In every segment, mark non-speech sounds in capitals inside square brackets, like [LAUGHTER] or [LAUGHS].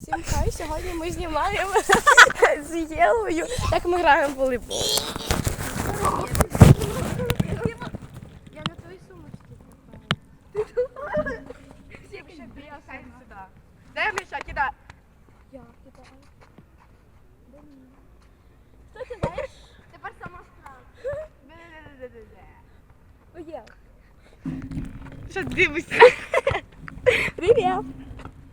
Всім хай, сьогодні ми знімаємо [LAUGHS] з Євою, як ми граємо в волейбол. Я на твоїй сумочці купила. Всім ще біля сюди. Дай м'яча, кидай. Я кидаю. Хто ти знаєш? Тепер сама справа. Оє. Що дивишся? Привіт.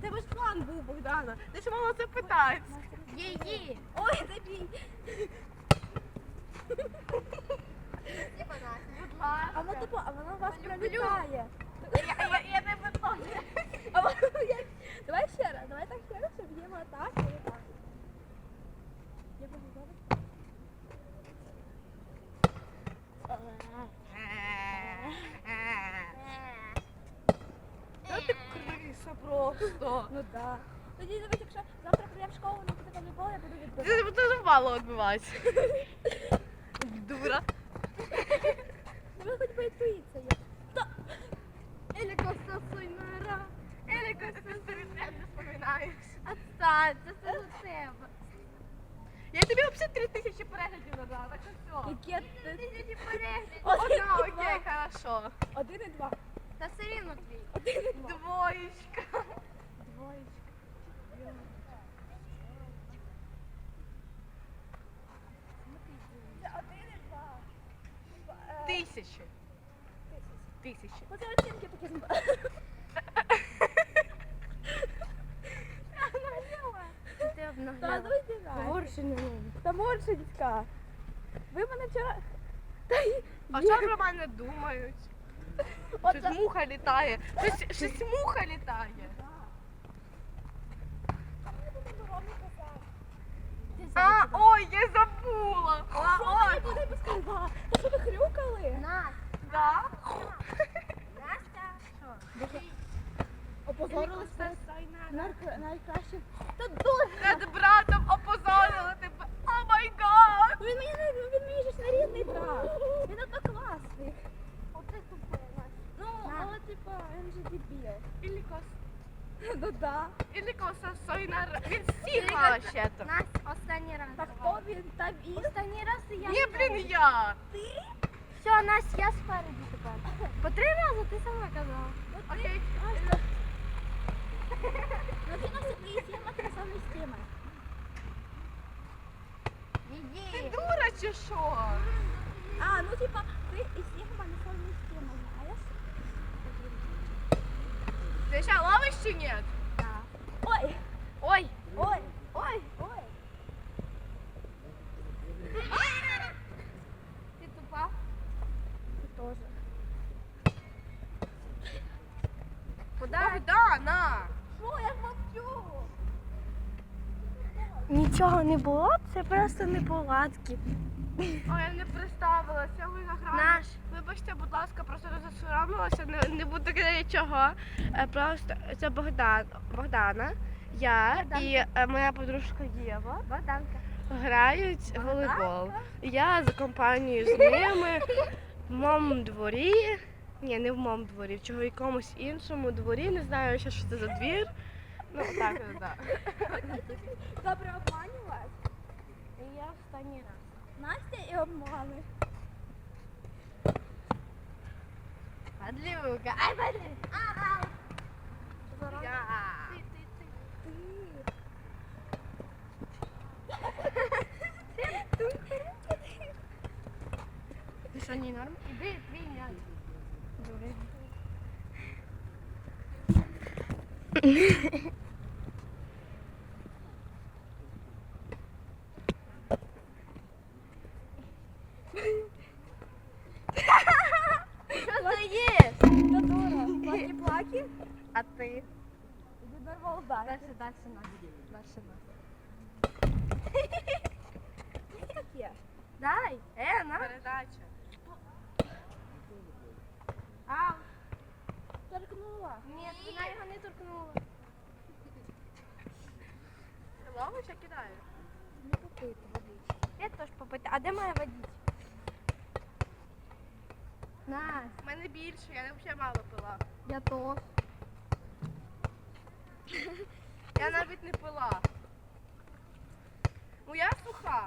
Тебе ж план був, Богдана. Ти ж мала це питати. Її. Ой, забій. Будь ласка. А вона типу, а вона вас пролітає. Я, я, я не питаю. А вона як... Давай ще раз, давай так ще раз, щоб Єва так і так. Я буду зараз. Та ти криса просто. Ну да. Тоді дивись, якщо завтра прийдемо в школу, не буде волейбол, я буду відбивати. Ти дуже мало відбиватися. Дура. Ну ви хоч боїться є. Еля Коста Сойнара. Еліка, ти перед не споминаєш. Отстань, це все за тебе. Я тобі взагалі три тисячі переглядів надала, так що все. Яке ти? Тисячі переглядів. Одна, окей, хорошо. Один і два. Та все рівно твій. Один і два. Двоєчка. Двоєчка. Це один і два. Е, Тисячі. Тисячі. Оце оцінки такі з- Ти Та ну йди нафіг. Горшини. Та. Ви мене вчора... Та й- А що про мене думають? Щось муха літає. Щось, щось муха літає. А, ой, я забула. типа, він же дебіл. Ілікос. Ну да. Ілікос Сойнар. Він всіх ще там. Настя, останній раз. Так хто він там і Останній раз і я. Ні, блін, я. Все, Настя, я спереду тепер. [LAUGHS] По три рази ти сама казала. Окей. [LAUGHS] Ну ти нас і Єма ти совмістима. Ти Іди. дура чи що? А, ну типа, ти і Сігма не совмістима, Знаєш? Ти ще ловиш чи ні? Да. Ой, Ой. ой, ой, ой. Ти тупа? Ти теж. Богдана. Що, я ж мовчу? Нічого не було, це просто неполадки. Ой, я не представилася, ви награли. Наш. Вибачте, будь ласка, просто не засоромилася, не, не буду нічого. Е, Просто це Богдан, Богдана, я Богданка. і е, моя подружка Єва Богданка. грають в волейбол. Я за компанією з ними в моєму дворі. Ні, не в моєму дворі, в чого якомусь іншому дворі. Не знаю ще, що це за двір. Ну, так, так. Добре обманювати. І я останній раз. Настя і обмани. Подлюка. Ай, подлюка. Ага. Я. Ти, ти, ти. Ти що, не норм? Іди, твій м'яч. Що це є? Та дура. Плакі-плаки. А ти? Дальше, дальше нас. Дальше нас. Таке? Дай. Е, на. Передача. А, Торкнула. ні, вона його не торкнула. Ти ловиш, я кидаю. Не попити водички. Я теж попити. А де моя водичка? На, У мене більше, я взагалі мало пила. я теж. Я навіть не пила. Моя суха.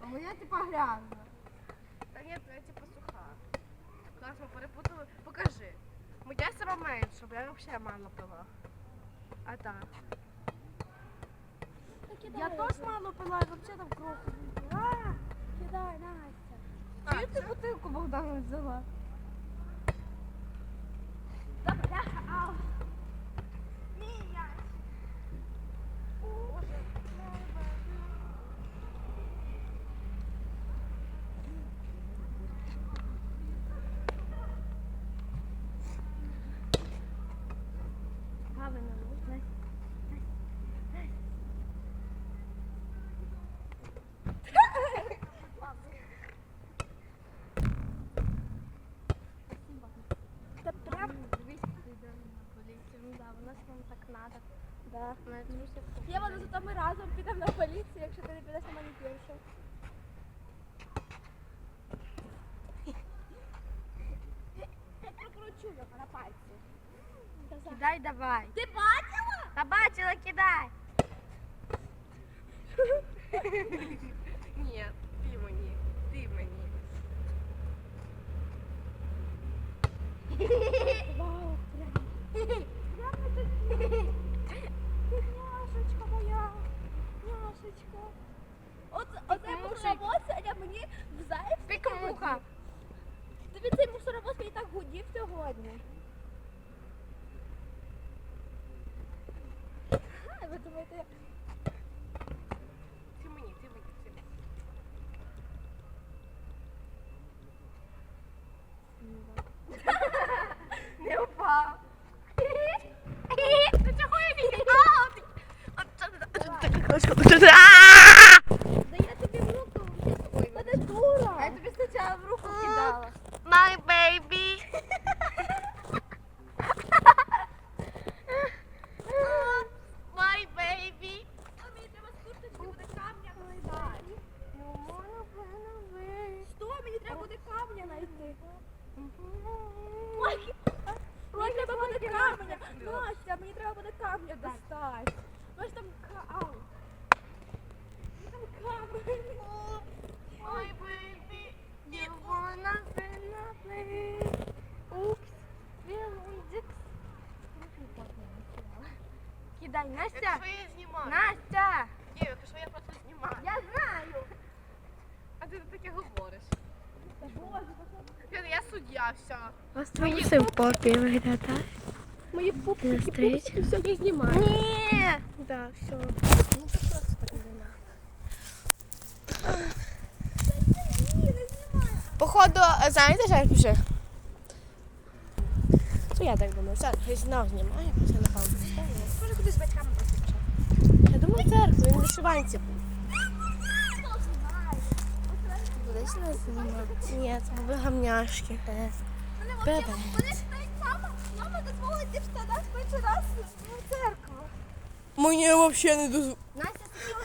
А моя типа грязна. Та ні, я типу суха. Класно перепутали. Покажи. Моя сама менша, бо я взагалі мало пила. А так. Я теж мало пила, і взагалі там кров. А, Кидай, Настя. А, Чию ти бутилку Богдану взяла? Да. Ми друзі Я вона зато ми разом підемо на поліцію, якщо ти не підеш на манікюршу. Я прокручу його на пальці. Кидай давай. Ти бачила? Та бачила, кидай. Ні, ти мені. Ти мені. Вау, прям. Мусоровоз сьогодні мені в зайв. Пікмуха. Тобі цей мусоровоз мені так гудів сьогодні. Ха, Ви думаєте, я- Ти мені, ти мені, ти мені. Не упав. Та чого я не Да я тобі в руку. Та не дура. А я тобі спочатку в руку кидала. My baby. My baby. А мені треба з курточки буде камня знайти. Що? Мені треба буде камня знайти. Ой, Мені треба буде камня. Настя, мені треба буде камня достати. Може там ка... Ау. Мені Там камень. My baby. You wanna wanna play. Oops, feeling dicks. Кидай, Це Настя. що я знімаю? Настя. Ні, це що я просто знімаю. Я знаю. А ти таке говориш. Та Боже, Я, я суддя, все. Ось труси в попі виглядає. мої пупки, все я знімаю. Ні. Да, все. Ні, не знімаю. Походу, знаєте, що я пишу? Ну, я так думаю, все, я знову знімаю, все на паузу. Може кудись з батьками просто пішов. Я думаю, церкву, він вишиванці був. Нас знімати? Ні, це були гамняшки. Е. Вони Бебе. вони ж навіть мама, мама дозволила йти в штанах перший раз в церкву. Мені взагалі не дозволить. Настя, сиділи.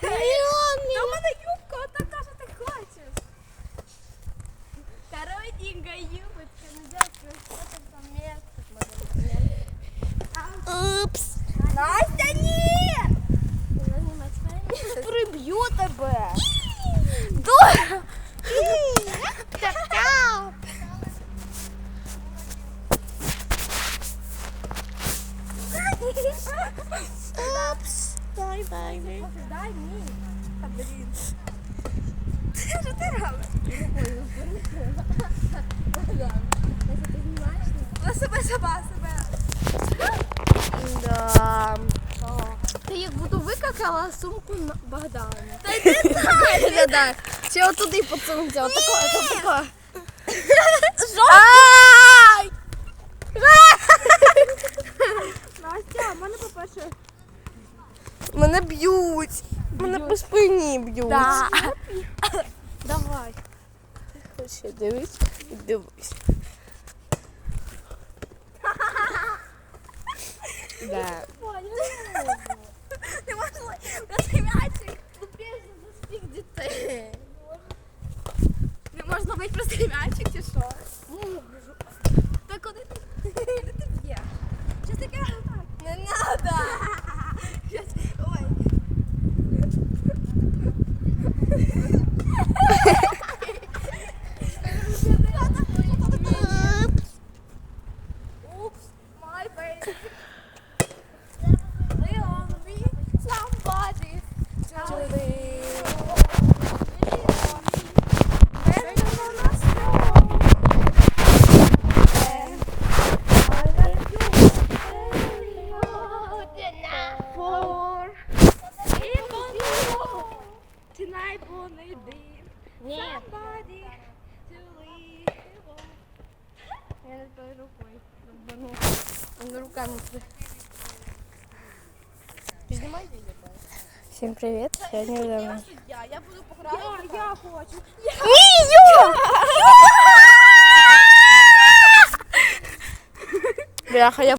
Та в мене юбка отака, що ти хочеш. Коротенька юбочка, ну дякую, що там там місце. Упс. Настя, ні! Приб'ю тебе. Дура! Бай, бай, бай. Дай мені. Та блін. Що ти робиш? На себе, себе, себе. Да. Ти як буду викакала сумку на Богдана. Та йди [LAUGHS] да. Чи отуди поцілуйся, отако, отако. Ай! Настя, в мене по-перше. Мене б'ють. Мене по спині б'ють. Да. [LAUGHS] Давай. Ще дивись і дивись. Да. Не можна. Ну за всіх дітей. Не можна бити простий м'ячик чи що? руками. Знімай відео. Всім привіт. Сьогодні будемо. Я, я буду пограти. Я, я хочу. [LAUGHS] Бляха, я